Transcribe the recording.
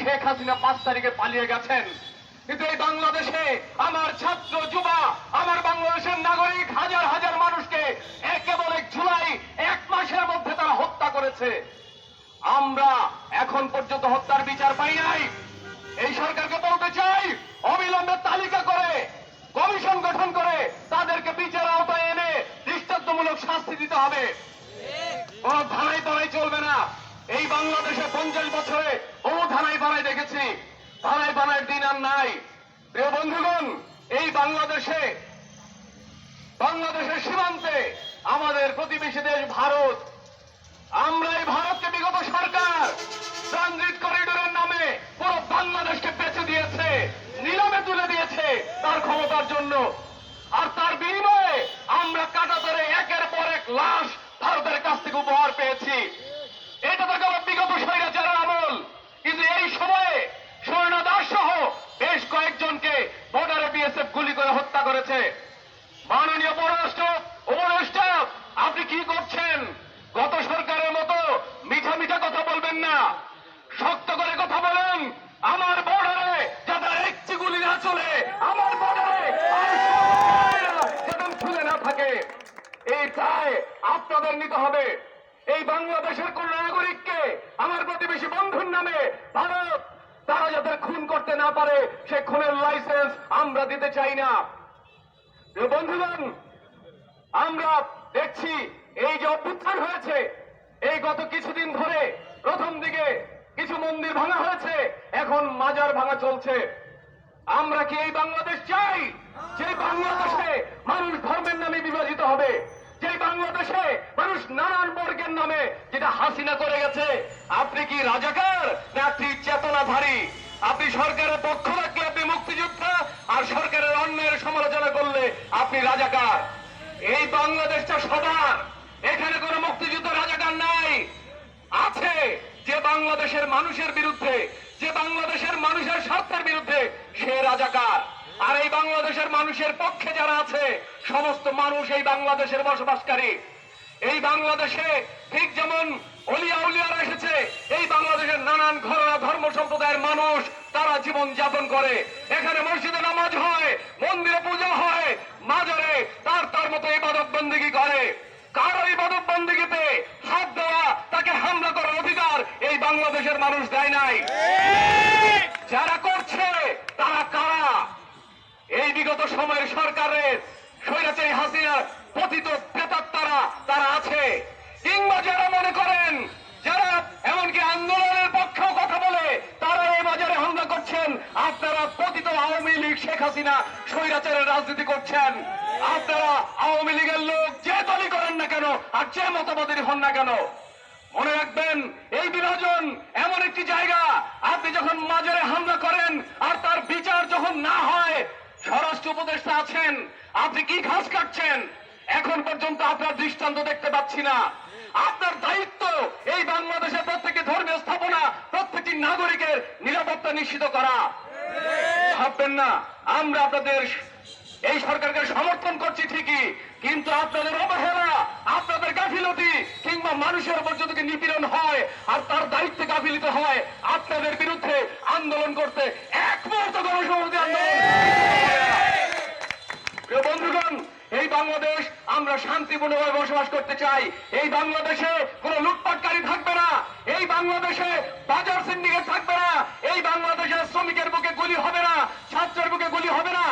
শেখ হাসিনা পাঁচ তারিখে পালিয়ে গেছেন। কিন্তু এই বাংলাদেশে আমার ছাত্র যুবা আমার বাংলাদেশের নাগরিক হাজার হাজার মানুষকে একেবারে এক জুলাই এক মাসের মধ্যে তারা হত্যা করেছে। আমরা এখন পর্যন্ত হত্যার বিচার পাই নাই। এই সরকারকে বলতে চাই অবিলম্বে তালিকা করে কমিশন গঠন করে তাদেরকে বিচার আওতায় এনে দৃষ্টান্তমূলক শাস্তি দিতে হবে। কোন ধানাই পাড়াই চলবে না এই বাংলাদেশে পঞ্চাশ বছরে বহু ধানাই পাড়াই দেখেছি। ধানাই পাড়ার দিন আর নাই। প্রিয় বন্ধুগণ, এই বাংলাদেশে, বাংলাদেশের সীমান্তে আমাদের প্রতিবেশী দেশ ভারত। আমরা এই ভারতকে বিগত সরকার। ট্রানজিট করিডোরের নামে পুরো বাংলাদেশকে বেঁচে দিয়েছে, নিলামে তুলে দিয়েছে তার ক্ষমতার জন্য। আর তার বিনিময়ে আমরা কাটাতারে একের পর এক লাশ ভারতের কাছ থেকে উপহার পেয়েছি। গেল বিগত স্বৈরাচারের আমল, কিন্তু এই সময়ে স্বর্ণদাস সহ বেশ কয়েকজনকে বর্ডারে বিএসএফ গুলি করে হত্যা করেছে। মাননীয় পররাষ্ট্র উপরাষ্ট্র আপনি কি করছেন? গত সরকারের মতো মিঠা মিঠা কথা বলবেন না। শক্ত করে কথা বলেন, আমার বর্ডারে যাতে একটি গুলি না চলে, আমার বর্ডারে যেন খুলে না থাকে। এই দায় আপনাদের নিতে হবে। এই বাংলাদেশের কোন নাগরিককে আমার প্রতিবেশী বন্ধুর নামে ভারত তারা যাতে খুন করতে না পারে সে খুনের লাইসেন্স আমরা দিতে চাই না। বন্ধুগণ, আমরা দেখছি এই যে অভ্যুত্থান হয়েছে, এই গত কিছুদিন ধরে প্রথম দিকে কিছু মন্দির ভাঙা হয়েছে, এখন মাজার ভাঙা চলছে। আমরা কি এই বাংলাদেশ চাই? যে বাংলাদেশে মানুষ ধর্মের নামে বিভাজিত হবে, যে বাংলাদেশে মানুষ নানান বর্গের নামে যেটা হাসিনা করে গেছে। আপনি কি রাজাকার না আপনি চেতনাধারী? আপনি সরকারের পক্ষ রাখলে আপনি মুক্তিযোদ্ধা আর সরকারের অন্যায়ের সমালোচনা করলে আপনি রাজাকার। এই বাংলাদেশটা সবার। এখানে কোনো মুক্তিযুদ্ধ রাজাকার নাই। আছে যে বাংলাদেশের মানুষের বিরুদ্ধে, যে বাংলাদেশের মানুষের স্বার্থের বিরুদ্ধে সে রাজাকার। আর এই বাংলাদেশের মানুষের পক্ষে যারা আছে, সমস্ত মানুষ এই বাংলাদেশের বসবাসকারী। এই বাংলাদেশে ঠিক যেমন অলিয়া উলিয়ারা এসেছে, এই বাংলাদেশের নানান ঘরনা ধর্ম সম্প্রদায়ের মানুষ, তারা জীবন যাপন করে। এখানে মসজিদে নামাজ হয়, মন্দিরে পূজা হয়, মাজারে তার তার মতো ইবাদত বন্দিগি করে। কারও ইবাদত বন্দিগিতে হাত দেওয়া, তাকে হামলা করার অধিকার এই বাংলাদেশের মানুষ দেয় নাই। যারা করছে, তারা কারা? এই বিগত সময়ের সরকারের স্বৈরাচারী হাসিনার পতিত প্রেতাত্মারা তারা আছে কিংবা যারা মনে করেন যারা এমনকি আন্দোলনের পক্ষেও কথা বলে তারা এই বাজারে হামলা করছেন আপনারা পতিত আওয়ামী লীগ শেখ হাসিনা স্বৈরাচারের রাজনীতি করছেন। আপনারা আওয়ামী লীগের লোক যে দলই করেন না কেন আর যে মতবাদের হন না কেন, মনে রাখবেন, এই বিভাজন এমন একটি জায়গা, আপনি যখন মাজারে হামলা করেন আর তার বিচার যখন না হয়, স্বরাষ্ট্র উপদেষ্টা আছেন, আপনি কি ঘাস কাটছেন? এখন পর্যন্ত আপনার দৃষ্টান্ত দেখতে পাচ্ছি না। আপনার দায়িত্ব এই বাংলাদেশের প্রত্যেকটি ধর্মীয় স্থাপনা, প্রত্যেকটি নাগরিকের নিরাপত্তা নিশ্চিত করা। ভাববেন না, আমরা আপনাদের এই সরকারকে সমর্থন করছি ঠিকই, কিন্তু আপনাদের অবহেলা, আপনাদের গাফিলতি কিংবা মানুষের উপর যদি নিপীড়ন হয় আর তার দায়িত্বে গাফিলিত হয়, আপনাদের বিরুদ্ধে আন্দোলন করতে এক মুহূর্ত গণসংহতি আন্দোলন বন্ধুগণ, এই বাংলাদেশ আমরা শান্তিপূর্ণভাবে বসবাস করতে চাই। এই বাংলাদেশে কোনো লুটপাটকারী থাকবে না। এই বাংলাদেশে বাজার সিন্ডিকেট থাকবে না। এই বাংলাদেশের শ্রমিকের বুকে গুলি হবে না ছাত্রের বুকে গুলি হবে না।